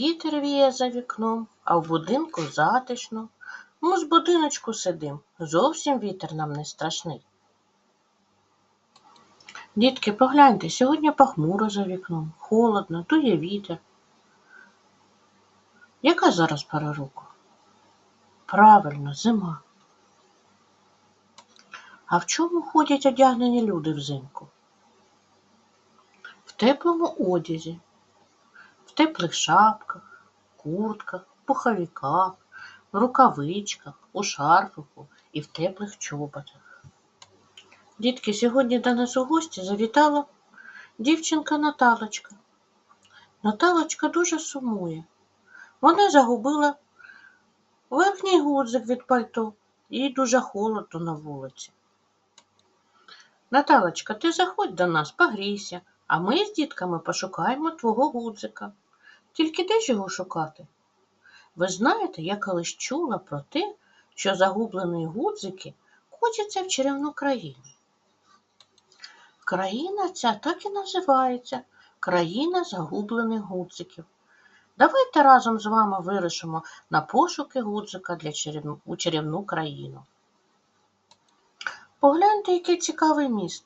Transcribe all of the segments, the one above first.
Вітер віє за вікном, а в будинку затишно. Ми з будиночку сидим, зовсім вітер нам не страшний. Дітки, погляньте, сьогодні похмуро за вікном, холодно, дує вітер. Яка зараз пора року? Правильно, зима. А в чому ходять одягнені люди взимку? В теплому одязі, теплих шапках, куртках, пуховиках, рукавичках, у шарфику і в теплих чоботах. Дітки, сьогодні до нас у гості завітала дівчинка Наталочка. Наталочка дуже сумує. Вона загубила верхній гудзик від пальто. Їй дуже холодно на вулиці. Наталочка, ти заходь до нас, погрійся, а ми з дітками пошукаємо твого гудзика. Тільки де ж його шукати? Ви знаєте, я колись чула про те, що загублені гудзики котяться в чарівну країну. Країна ця так і називається країна загублених гудзиків. Давайте разом з вами вирішимо на пошуки гудзика для чарівну, у чарівну країну. Погляньте, який цікавий міст.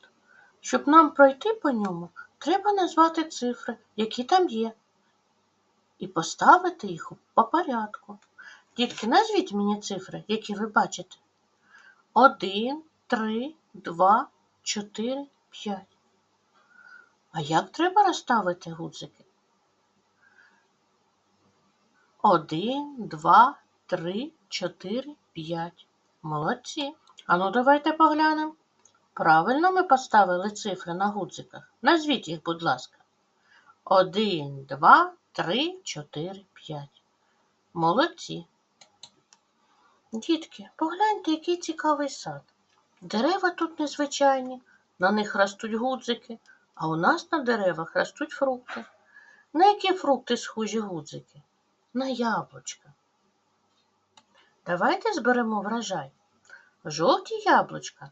Щоб нам пройти по ньому, треба назвати цифри, які там є, і поставити їх по порядку. Дітки, назвіть мені цифри, які ви бачите. Один, три, два, чотири, п'ять. А як треба розставити гудзики? Один, два, три, чотири, п'ять. Молодці. Ану, давайте поглянемо. Правильно ми поставили цифри на гудзиках. Назвіть їх, будь ласка. Один, два, три, чотири, п'ять. Молодці. Дітки, погляньте, який цікавий сад. Дерева тут незвичайні, на них ростуть гудзики, а у нас на деревах ростуть фрукти. На які фрукти схожі гудзики? На яблучка. Давайте зберемо врожай. Жовті яблучка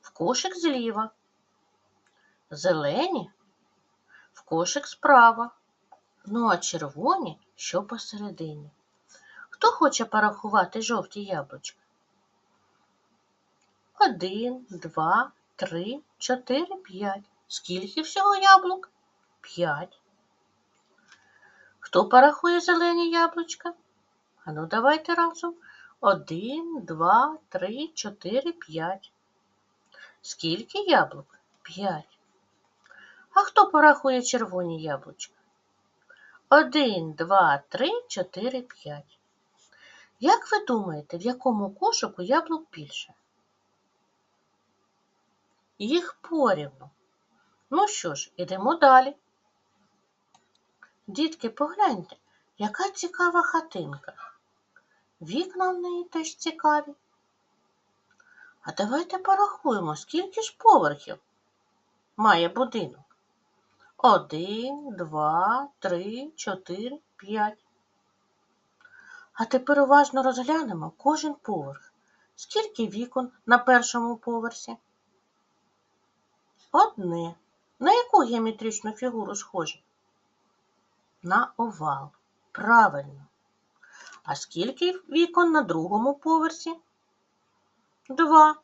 в кошик зліва, зелені в кошик справа, ну а червоні що посередині. Хто хоче порахувати жовті яблучка? Один, два, три, чотири, п'ять. Скільки всього яблук? П'ять. Хто порахує зелені яблучка? Ану, давайте разом. Один, два, три, чотири, п'ять. Скільки яблук? П'ять. А хто порахує червоні яблучка? Один, два, три, чотири, п'ять. Як ви думаєте, в якому кошику яблук більше? Їх порівну. Ну що ж, ідемо далі. Дітки, погляньте, яка цікава хатинка. Вікна в неї теж цікаві. А давайте порахуємо, скільки ж поверхів має будинок. Один, два, три, чотири, п'ять. А тепер уважно розглянемо кожен поверх. Скільки вікон на першому поверсі? Одне. На яку геометричну фігуру схоже? На овал. Правильно. А скільки вікон на другому поверсі? Два.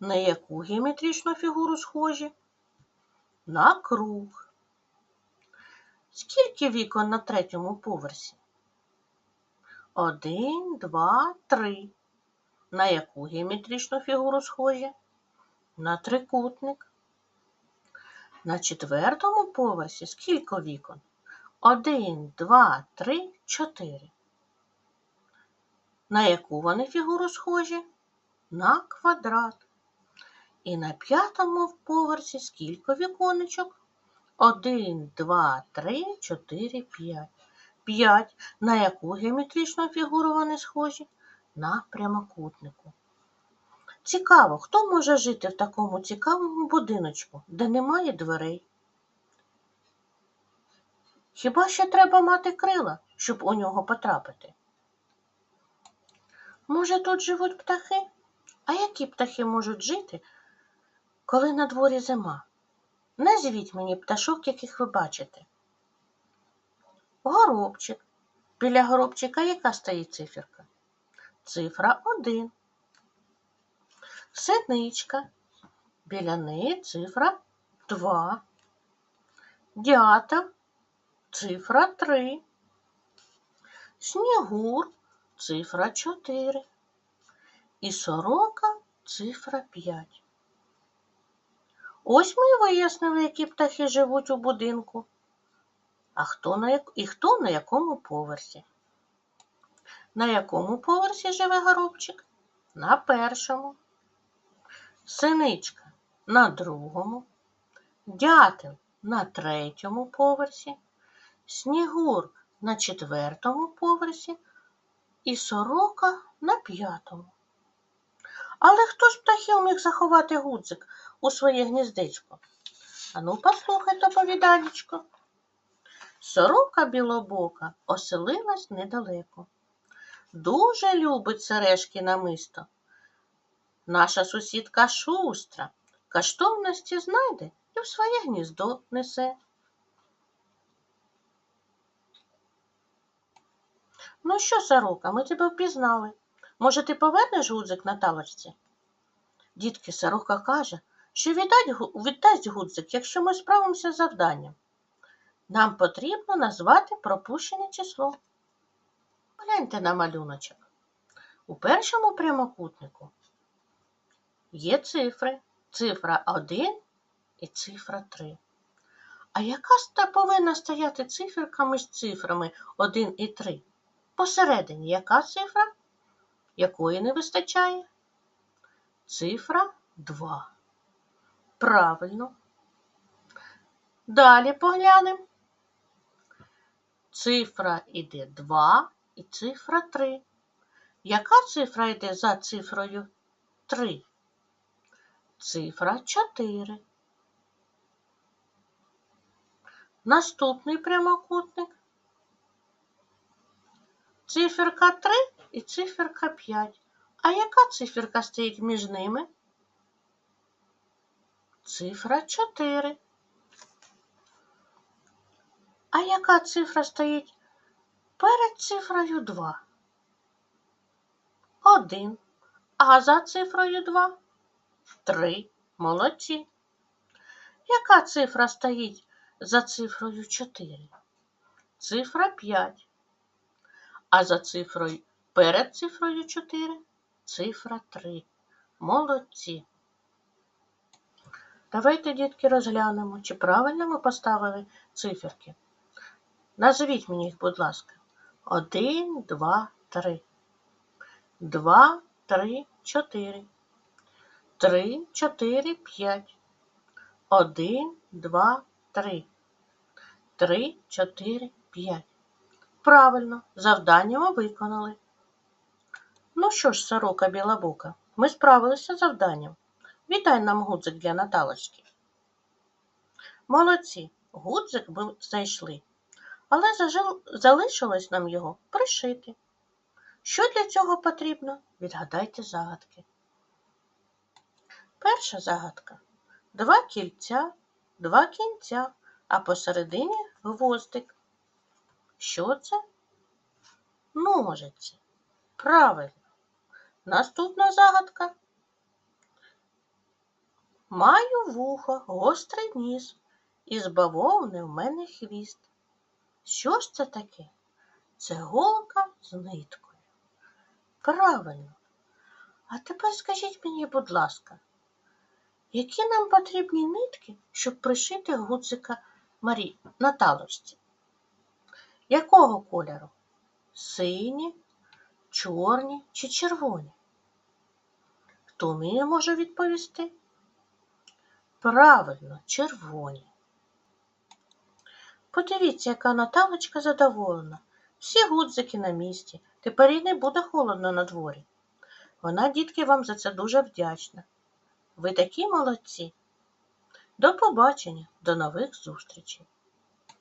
На яку геометричну фігуру схожі? На круг. Скільки вікон на третьому поверсі? Один, два, три. На яку геометричну фігуру схожі? На трикутник. На четвертому поверсі скільки вікон? Один, два, три, чотири. На яку вони фігуру схожі? На квадрат. І на п'ятому поверсі скільки віконечок? Один, два, три, чотири, п'ять. П'ять. На яку геометричну фігуру вони схожі? На прямокутнику. Цікаво, хто може жити в такому цікавому будиночку, де немає дверей? Хіба що треба мати крила, щоб у нього потрапити? Може, тут живуть птахи? А які птахи можуть жити, коли на дворі зима? Назвіть мені пташок, яких ви бачите. Горобчик. Біля горобчика яка стоїть циферка? Цифра 1. Синичка. Біля неї цифра 2. Дятел. Цифра 3. Снігур. Цифра 4. І сорока цифра 5. Ось ми і вияснили, які птахи живуть у будинку. А хто на як... і хто на якому поверсі? На якому поверсі живе горобчик? На першому. Синичка на другому. Дятел на третьому поверсі. Снігур на четвертому поверсі. І сорока на п'ятому. Але хто ж птахів міг заховати гудзик у своє гніздечко? Ану, послухайте оповіданечко. Сорока білобока оселилась недалеко. Дуже любить сережки намисто. Наша сусідка шустра коштовності знайде і в своє гніздо несе. Ну що, сорока, ми тебе впізнали. Може, ти повернеш гудзик на талочці? Дітки, сорока каже, що віддать, віддасть гудзик, якщо ми справимося з завданням. Нам потрібно назвати пропущене число. Гляньте на малюночок. У першому прямокутнику є цифри. Цифра 1 і цифра 3. А яка повинна стояти циферка між цифрами 1 і 3? Посередині яка цифра? Якої не вистачає? Цифра 2. Правильно. Далі поглянемо. Цифра йде 2 і цифра 3. Яка цифра йде за цифрою 3? Цифра 4. Наступний прямокутник. Циферка 3 і циферка 5. А яка циферка стоїть між ними? Цифра 4. А яка цифра стоїть перед цифрою 2? 1. А за цифрою 2? 3. Молодці. Яка цифра стоїть за цифрою 4? Цифра 5. А за цифрою перед цифрою 4 цифра 3. Молодці. Давайте, дітки, розглянемо, чи правильно ми поставили циферки. Назвіть мені їх, будь ласка. 1, 2, 3. 2, 3, 4. 3, 4, 5. 1, 2, 3. 3, 4, 5. Правильно, завдання ми виконали. Ну що ж, сорока білобока, ми справилися з завданням. Віддай нам гудзик для Наталочки. Молодці, гудзик ми знайшли, але залишилось нам його пришити. Що для цього потрібно? Відгадайте загадки. Перша загадка. Два кільця, два кінця, а посередині гвоздик. Що це? Ножиці. Правильно. Наступна загадка. Маю вухо, гострий ніс, і з бавовни в мене хвіст. Що ж це таке? Це голка з ниткою. Правильно. А тепер скажіть мені, будь ласка, які нам потрібні нитки, щоб пришити гудзика Марі на талочці? Якого кольору? Сині, чорні чи червоні? Хто мені може відповісти? Правильно, червоні. Подивіться, яка Наталочка задоволена. Всі гудзики на місці. Тепер і не буде холодно на дворі. Вона, дітки, вам за це дуже вдячна. Ви такі молодці. До побачення, до нових зустрічей.